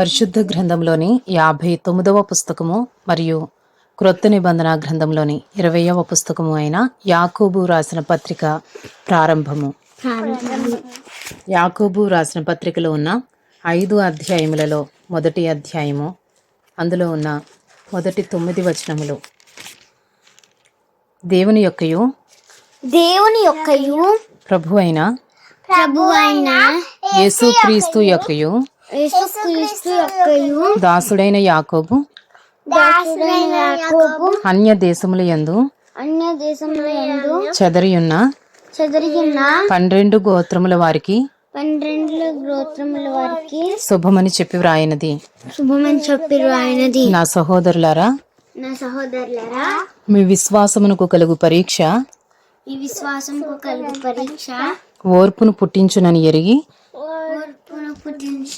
పరిశుద్ధ గ్రంథంలోని యాభై తొమ్మిదవ పుస్తకము మరియు క్రొత్త నిబంధన గ్రంథంలోని ఇరవయవ పుస్తకము అయిన యాకోబు రాసిన పత్రిక ప్రారంభము. యాకోబు రాసిన పత్రికలో ఉన్న ఐదు అధ్యాయములలో మొదటి అధ్యాయము అందులో ఉన్న మొదటి తొమ్మిది వచనములు. దేవుని యొక్కయు దేవుని యొక్కయు ప్రభు అయిన ప్రభు అయిన యేసుక్రీస్తు యొక్కయు దాసుడైన యాకోబు అన్య దేశముల యందు అన్య దేశముల యందు చెదరియున్న చెదరిగిన పన్నెండు గోత్రముల వారికి పన్నెండు గోత్రముల వారికి శుభమని చెప్పి వ్రాయినది. శుభమని చెప్పిరు ఆయనది నా సహోదరులారా నా సహోదరులరా మీ విశ్వాసమునకు కలుగు పరీక్ష ఈ విశ్వాసంకు కలుగు పరీక్ష ఓర్పును పుట్టించునని ఎరిగి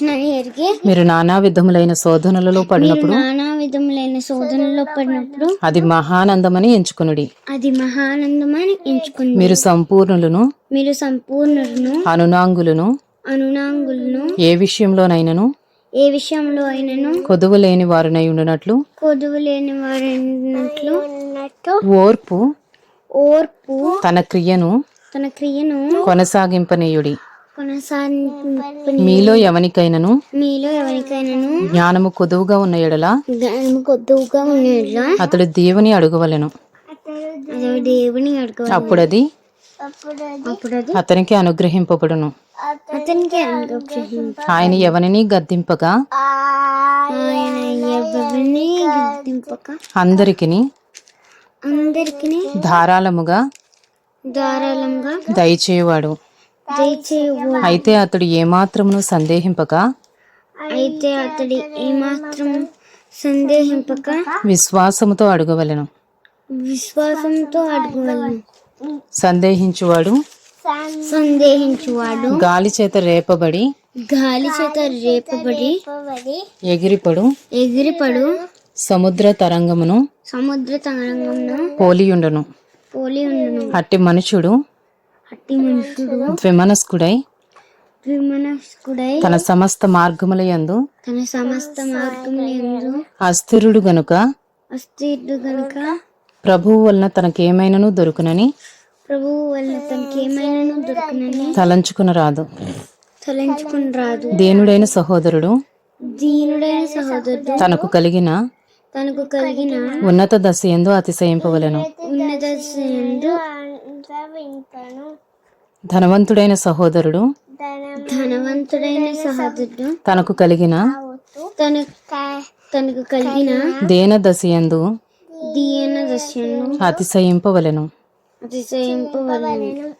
ఎరిగి మీరు నానా విధములైన శోధనలలో పడినప్పుడు నానా విధములైన శోధనలో పడినప్పుడు అది మహానందమని ఎంచుకునుడి. అది మహానందమని ఎంచుకుంది మీరు సంపూర్ణులను మీరు సంపూర్ణులను అనునాంగులను అనునాంగులను ఏ విషయంలోనైనను ఏ విషయంలో అయినను కొదువు లేని వారునై ఉండునట్లు కొదువు లేని వారినట్లు ఓర్పు ఓర్పు తన క్రియను తన క్రియను కొనసాగింపనీయుడి. కొనసాగింపు మీలో ఎవనికైనను? మీలో ఎవరికైనాను జ్ఞానము కొదువుగా ఉన్న ఎడల? జ్ఞానము కొద్దుగా ఉండేలా అతడు దేవుని అడుగవలెను. దేవుని అడగవాలి అప్పుడది? అప్పుడు అది అతనికి అనుగ్రహింపబడును. అతనికి అనుగ్రహించు ఆయన ఎవరిని గద్దింపగా? అందరికిని? అందరికి ధారాళముగా? ధారాళంగా దయచేవాడు అయితే అతడు ఏమాత్రమును సందేహింపక? అయితే అతడి ఏమాత్రం సందేహింపక? విశ్వాసముతో అడుగవలెను. విశ్వాసంతో అడగవలను. సందేహించువాడు? సందేహించువాడు. గాలి చేత రేపబడి? గాలి చేత రేపబడి? ఎగిరిపడు? ఎగిరిపడు. సముద్ర తరంగమును? సముద్ర తరంగంను పోలియుండును. పోలి ఉండును అట్టి మనుషుడు? అట్టి మనుషుడు ద్విమనస్కుడై విమనస్కుడై తన సమస్త మార్గముల యందు తన సమస్త మార్గములందు అస్థిరుడు గనుక అస్థిరుడు గనుక ప్రభువు వలన తనకేమైనను దొరుకునని ప్రభువు వల్ల తనకి ఏమైనాను దొరుకునని తలంచుకునరాదు. తలంచుకుని రాదు దేనుడైన సహోదరుడు దీనుడైన సహోదరుడు తనకు కలిగిన తనకు కలిగిన ఉన్నత దశ ఎందు అతిశయింపవలెను. ఉన్నత శ్రేణుడు ధనవంతుడైన సహోదరుడు ధనవంతుడైన సహోదరుడు తనకు కలిగిన తన తనకు కలిగిన దేన దశ ఎందు దీన దశను అతిశయింపవలెను. అతిశయింపవలను.